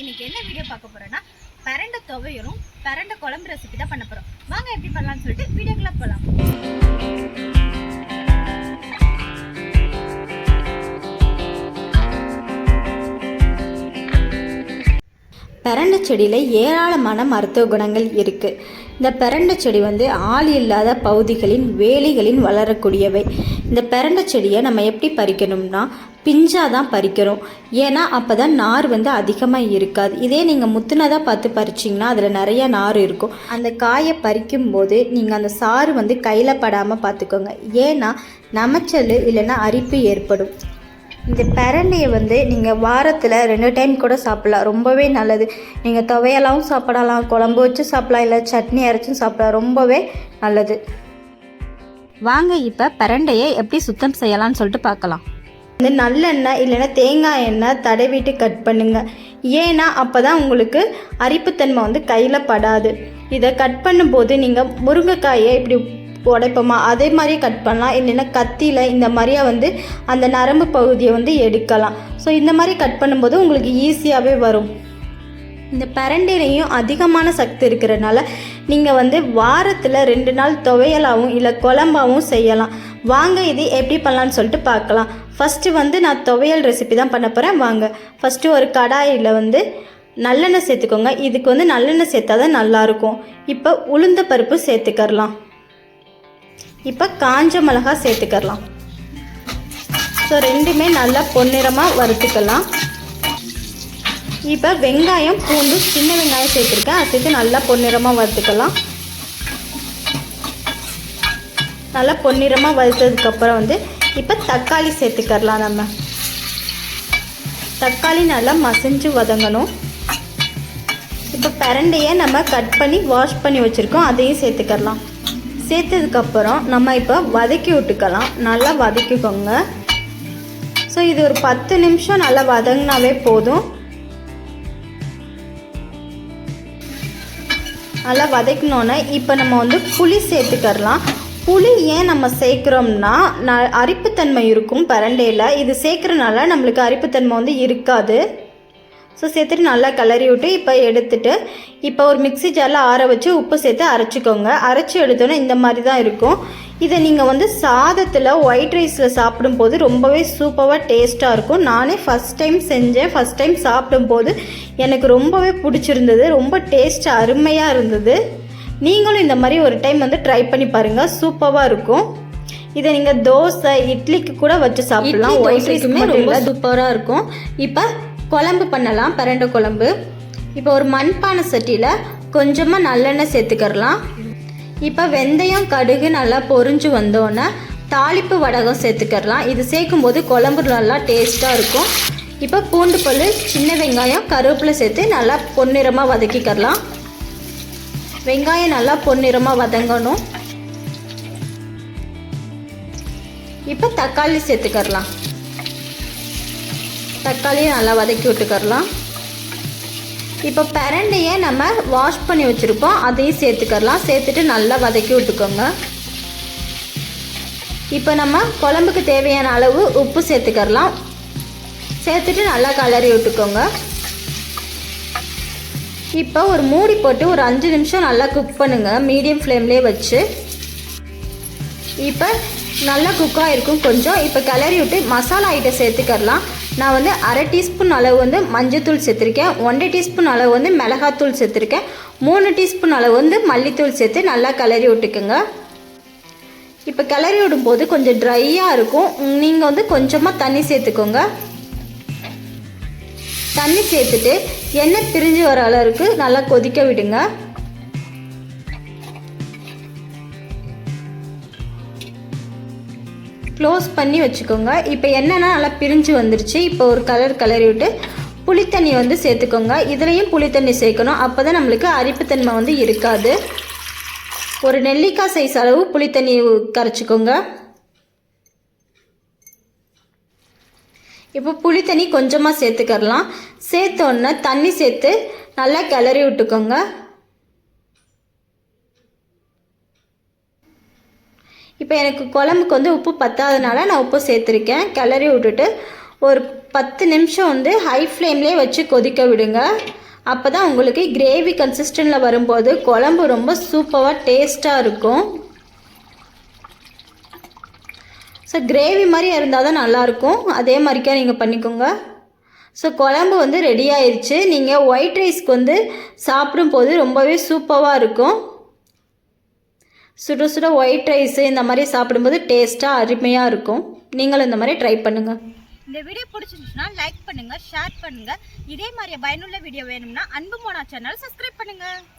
இன்னைக்கு என்ன வீடியோ பார்க்க போறோம்னா பரண்ட துவையலும் பரண்ட குழம்பு ரெசிபி தான் பண்ண போறோம். வாங்க எப்படி பண்ணலாம்னு சொல்லிட்டு வீடியோக்குள்ள போகலாம் பெரண்ட செடியில் ஏராளமான மருத்துவ குணங்கள் இருக்குது இந்த பெரண்டை செடி வந்து ஆள் இல்லாத பகுதிகளின் வேலிகளின் வளரக்கூடியவை. இந்த பெரண்டை செடியை நம்ம எப்படி பறிக்கணும்னா பிஞ்சாக தான் பறிக்கிறோம். ஏன்னா அப்போ தான் நார் வந்து அதிகமாக இருக்காது. இதே நீங்கள் முத்துனதாக பார்த்து பறிச்சிங்கன்னா அதில் நிறைய நார் இருக்கும். அந்த காயை பறிக்கும் போது நீங்கள் அந்த சாறு வந்து கையில் படாமல் பார்த்துக்கோங்க. ஏன்னா நமைச்சல் இல்லைன்னா அரிப்பு ஏற்படும். இந்த பரண்டையை வந்து நீங்கள் வாரத்தில் ரெண்டு டைம் கூட சாப்பிட்லாம். ரொம்பவே நல்லது. நீங்கள் துவையலாகவும் சாப்பிடலாம் குழம்பு வச்சு சாப்பிடலாம் இல்லை சட்னி அரைச்சும் சாப்பிடலாம். ரொம்பவே நல்லது. வாங்க இப்போ பரண்டையை எப்படி சுத்தம் செய்யலாம்னு சொல்லிட்டு பார்க்கலாம். வந்து நல்லெண்ணெய் இல்லைன்னா தேங்காய் எண்ணெய் தடவிட்டு கட் பண்ணுங்கள் ஏன்னா அப்போ தான் உங்களுக்கு அரிப்புத்தன்மை வந்து கையில் படாது. இதை கட் பண்ணும்போது நீங்கள் முருங்கைக்காயை இப்படி உடைப்போமா? அதே மாதிரி கட் பண்ணலாம். இல்லைன்னா கத்தியில் இந்த மாதிரியா வந்து அந்த நரம்பு பகுதியை வந்து எடுக்கலாம். ஸோ இந்த மாதிரி கட் பண்ணும்போது உங்களுக்கு ஈஸியாகவே வரும். இந்த பரண்டையிலையும் அதிகமான சக்தி இருக்கிறனால நீங்கள் வந்து வாரத்தில் ரெண்டு நாள் துவையலாகவும் இல்லை குழம்பாகவும் செய்யலாம். வாங்க இது எப்படி பண்ணலான்னு சொல்லிட்டு பார்க்கலாம். ஃபஸ்ட்டு வந்து நான் துவையல் ரெசிபி தான் பண்ண போகிறேன் வாங்க. ஃபஸ்ட்டு ஒரு கடாயில் வந்து நல்லெண்ணெய் சேர்த்துக்கோங்க. இதுக்கு வந்து நல்லெண்ணெய் சேர்த்தா தான் நல்லாயிருக்கும். இப்போ உளுந்த பருப்பு சேர்த்துக்கரலாம் இப்போ காஞ்ச மிளகா சேர்த்துக்கரலாம் ஸோ ரெண்டுமே நல்லா பொன்னிறமாக வறுத்துக்கலாம். இப்போ வெங்காயம் பூண்டு சின்ன வெங்காயம் சேர்த்துருக்கேன். அது சேர்த்து நல்லா பொன்னிறமாக வறுத்துக்கலாம். நல்லா பொன்னிறமாக வறுத்ததுக்கப்புறம் வந்து இப்போ தக்காளி சேர்த்துக்கரலாம் நம்ம. தக்காளி நல்லா மசிஞ்சு வதங்கணும். இப்போ பிரண்டையை நம்ம கட் பண்ணி வாஷ் பண்ணி வச்சுருக்கோம். அதையும் சேர்த்துக்கரலாம் சேர்த்ததுக்கப்புறம் நம்ம இப்போ வதக்கி விட்டுக்கலாம். நல்லா வதக்கிக்கோங்க. ஸோ இது ஒரு பத்து நிமிஷம் நல்லா வதங்கினாவே போதும். நல்லா வதக்கினோன்னே இப்போ நம்ம வந்து புளி சேர்த்துக்கரலாம் புளி ஏன் நம்ம சேர்க்குறோம்னா ந அரிப்புத்தன்மை இருக்கும் பரண்டையில். இது சேர்க்குறனால நம்மளுக்கு அரிப்புத்தன்மை வந்து இருக்காது. ஸோ சேர்த்துட்டு நல்லா கிளறி விட்டு இப்போ எடுத்துட்டு இப்போ ஒரு மிக்ஸி ஜாரில் ஆற வச்சு உப்பு சேர்த்து அரைச்சிக்கோங்க. அரைச்சி எடுத்தோன்னே இந்த மாதிரி தான் இருக்கும். இதை நீங்கள் வந்து சாதத்தில் ஒயிட் ரைஸில் சாப்பிடும்போது ரொம்பவே சூப்பராக டேஸ்ட்டாக இருக்கும். நானே ஃபஸ்ட் டைம் செஞ்சேன். ஃபஸ்ட் டைம் சாப்பிடும்போது எனக்கு ரொம்பவே பிடிச்சிருந்தது. ரொம்ப டேஸ்ட் அருமையாக இருந்தது. நீங்களும் இந்த மாதிரி ஒரு டைம் வந்து ட்ரை பண்ணி பாருங்கள் சூப்பராக இருக்கும். இதை நீங்கள் தோசை இட்லிக்கு கூட வச்சு சாப்பிடலாம். ஒயிட் ரைஸுமே ரொம்ப சூப்பராக இருக்கும். இப்போ குழம்பு பண்ணலாம். பரண்டை குழம்பு. இப்போ ஒரு மண்பானை சட்டியில் கொஞ்சமாக நல்லெண்ணெய் சேர்த்துக்கறலாம். இப்போ வெந்தயம் கடுகு நல்லா பொரிஞ்சு வந்தோடனே தாளிப்பு வடகம் சேர்த்துக்கறலாம். இது சேர்க்கும்போது குழம்பு நல்லா டேஸ்ட்டாக இருக்கும். இப்போ பூண்டு பல் சின்ன வெங்காயம் கருவேப்பிலை சேர்த்து நல்லா பொன்னிறமாக வதக்கிக்கறலாம். வெங்காயம் நல்லா பொன்னிறமாக வதங்கணும். இப்போ தக்காளி சேர்த்துக்கரலாம் தக்காளியை நல்லா வதக்கி விட்டுக்கரலாம் இப்போ பிரண்டையை நம்ம வாஷ் பண்ணி வச்சுருப்போம் அதையும் சேர்த்துக்கரலாம் சேர்த்துட்டு நல்லா வதக்கி விட்டுக்கோங்க. இப்போ நம்ம குழம்புக்கு தேவையான அளவு உப்பு சேர்த்துக்கரலாம் சேர்த்துட்டு நல்லா கலரி விட்டுக்கோங்க. இப்போ ஒரு மூடி போட்டு ஒரு அஞ்சு நிமிஷம் நல்லா குக் பண்ணுங்கள் மீடியம் ஃப்ளேம்லேயே வச்சு. இப்போ நல்லா குக்காக இருக்கும் கொஞ்சம். இப்போ கிளறி விட்டு மசாலா ஐட்டம் சேர்த்துக்கரலாம் நான் வந்து அரை டீஸ்பூன் அளவு வந்து மஞ்சத்தூள் சேர்த்துருக்கேன். ஒன்றரை டீஸ்பூன் அளவு வந்து மிளகாத்தூள் சேர்த்துருக்கேன். மூணு டீஸ்பூன் அளவு வந்து மல்லித்தூள் சேர்த்து நல்லா கிளறி விட்டுக்குங்க. இப்போ கிளறி விடும்போது கொஞ்சம் ட்ரையாக இருக்கும். நீங்கள் வந்து கொஞ்சமாக தண்ணி சேர்த்துக்கோங்க. தண்ணி சேர்த்துட்டு எண்ணெய் பிரிஞ்சு வர அளவுக்கு நல்லா கொதிக்க விடுங்க. க்ளோஸ் பண்ணி வச்சுக்கோங்க. இப்போ என்னென்னா நல்லா பிரிஞ்சு வந்துருச்சு. இப்போ ஒரு கலர் கலரி விட்டு புளித்தண்ணி வந்து சேர்த்துக்கோங்க. இதுலேயும் புளித்தண்ணி சேர்க்கணும். அப்போ தான் நம்மளுக்கு அரிப்புத்தன்மை வந்து இருக்காது. ஒரு நெல்லிக்காய் சைஸ் அளவு புளித்தண்ணி கரைச்சிக்கோங்க. இப்போ புளி தண்ணி கொஞ்சமாக சேர்த்துக்கரலாம் சேர்த்தோன்னே தண்ணி சேர்த்து நல்லா கிளறி விட்டுக்கோங்க. இப்போ எனக்கு குழம்புக்கு வந்து உப்பு பத்தாதனால நான் உப்பு சேர்த்துருக்கேன். கிளறி விட்டுட்டு ஒரு பத்து நிமிஷம் வந்து ஹை ஃப்ளேம்லேயே வச்சு கொதிக்க விடுங்க. அப்போ தான் உங்களுக்கு கிரேவி கன்சிஸ்டண்டில் வரும்போது குழம்பு ரொம்ப சூப்பராக டேஸ்ட்டாக இருக்கும். ஸோ கிரேவி மாதிரி இருந்தால் தான் நல்லாயிருக்கும். அதே மாதிரிக்கா நீங்கள் பண்ணிக்கோங்க. ஸோ குழம்பு வந்து ரெடி ஆயிடுச்சு நீங்கள் ஒயிட் ரைஸ்க்கு வந்து சாப்பிடும்போது ரொம்பவே சூப்பராக இருக்கும். சுட சுட ஒயிட் ரைஸு இந்த மாதிரி சாப்பிடும்போது டேஸ்ட்டாக அருமையாக இருக்கும். நீங்களும் இந்த மாதிரி ட்ரை பண்ணுங்கள் இந்த வீடியோ பிடிச்சிருந்துச்சுன்னா லைக் பண்ணுங்கள் ஷேர் பண்ணுங்கள் இதே மாதிரி பயனுள்ள வீடியோ வேணும்னா அன்பு மோனா சேனல் சப்ஸ்கிரைப் பண்ணுங்கள்